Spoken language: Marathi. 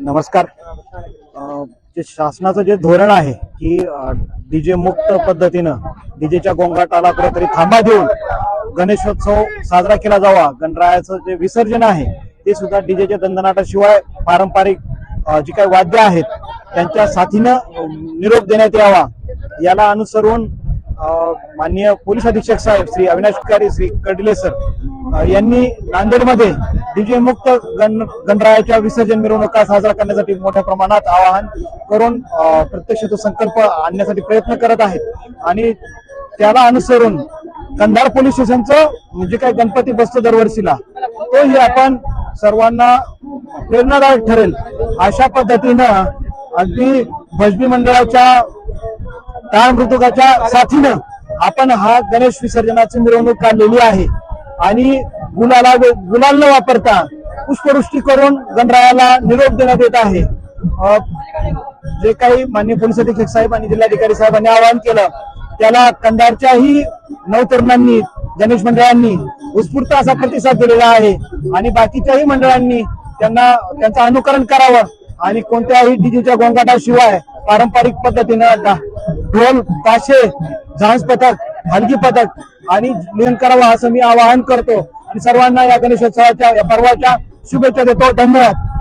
नमस्कार. जे शासनाचं जे धोरण आहे की डीजे मुक्त पद्धतीनं डीजेच्या गोंगाटाला कुठेतरी थांबा देऊन गणेशोत्सव साजरा केला जावा गणरायाचं जे विसर्जन आहे ते सुद्धा डीजेच्या दंदनाटाशिवाय पारंपरिक जी काही वाद्य आहेत त्यांच्या साथीनं निरोप देण्यात यावा. याला अनुसरून माननीय पोलीस अधीक्षक साहेब श्री अविनाश कारी श्री कडले सर यांनी नांदेडमध्ये डीजे मुक्त गण गणरायाच्या विसर्जन मिरवणुका साजरा करण्यासाठी मोठ्या प्रमाणात आवाहन करून प्रत्यक्ष तो संकल्प आणण्यासाठी प्रयत्न करत आहेत. आणि त्याला अनुसरून कंधार पोलीस स्टेशनचं म्हणजे जे काही गणपती बसतो दरवर्षीला तोही आपण सर्वांना प्रेरणादायक ठरेल. अशा पद्धतीनं अगदी भजबी मंडळाच्या टाळ मृतकाच्या साथीनं आपण हा गणेश विसर्जनाची मिरवणूक काढलेली आहे. आणि गुलाला गुलाल न वापरता पुष्पवृष्टी करून गणरायाला निरोप देण्यात येत आहे. जे काही माननीय पोलीस अधीक्षक साहेब आणि जिल्हाधिकारी साहेबांनी आवाहन केलं त्याला कंधारच्याही नवतरुणांनी गणेश मंडळांनी उत्स्फूर्त असा प्रतिसाद दिलेला आहे आणि बाकीच्याही मंडळांनी त्यांना त्यांचं अनुकरण करावं आणि कोणत्याही डीजेच्या गोंगाटाशिवाय पारंपरिक पद्धतीनं ढोल ताशे झांज पथक हलगी पथक आणि नियम करावं असं मी आवाहन करतो. आणि सर्वांना या गणेशोत्सवाच्या या पर्वाच्या शुभेच्छा देतो. धन्यवाद.